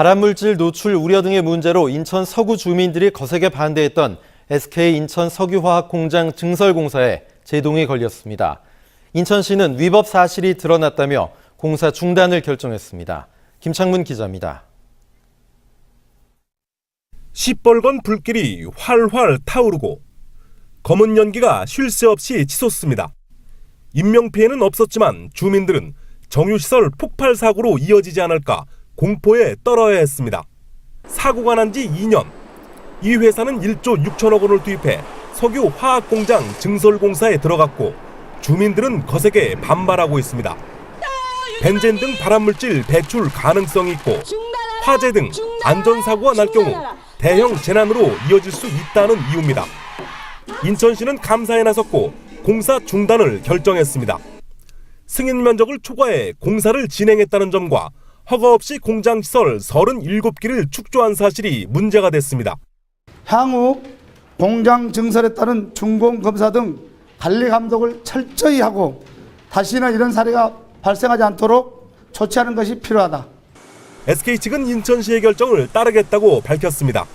발암물질 노출 우려 등의 문제로 인천 서구 주민들이 거세게 반대했던 SK 인천 석유화학 공장 증설 공사에 제동이 걸렸습니다. 인천시는 위법 사실이 드러났다며 공사 중단을 결정했습니다. 김창문 기자입니다. 시뻘건 불길이 활활 타오르고 검은 연기가 쉴 새 없이 치솟습니다. 인명 피해는 없었지만 주민들은 정유시설 폭발 사고로 이어지지 않을까 공포에 떨어야 했습니다. 사고가 난 지 2년. 이 회사는 1조 6천억 원을 투입해 석유 화학 공장 증설 공사에 들어갔고 주민들은 거세게 반발하고 있습니다. 벤젠 등 발암물질 배출 가능성이 있고 화재 등 안전사고가 날 경우 대형 재난으로 이어질 수 있다는 이유입니다. 인천시는 감사에 나섰고 공사 중단을 결정했습니다. 승인 면적을 초과해 공사를 진행했다는 점과 허가 없이 공장 시설 37기를 축조한 사실이 문제가 됐습니다. 향후 공장 증설에 따른 준공 검사 등 관리 감독을 철저히 하고 다시는 이런 사례가 발생하지 않도록 조치하는 것이 필요하다. SK 측은 인천시의 결정을 따르겠다고 밝혔습니다.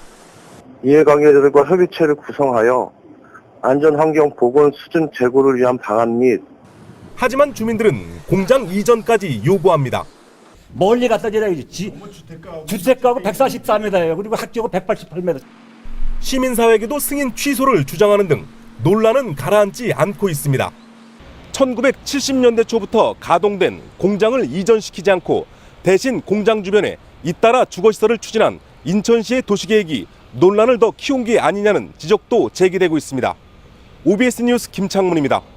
이해관계자들과 협의체를 구성하여 안전환경 보건 수준 제고를 위한 방안 및 하지만 주민들은 공장 이전까지 요구합니다. 멀리 갖다 줘야지. 지, 주택가고 144m예요. 그리고 학교고 188m. 시민사회에게도 승인 취소를 주장하는 등 논란은 가라앉지 않고 있습니다. 1970년대 초부터 가동된 공장을 이전시키지 않고 대신 공장 주변에 잇따라 주거시설을 추진한 인천시의 도시계획이 논란을 더 키운 게 아니냐는 지적도 제기되고 있습니다. OBS 뉴스 김창문입니다.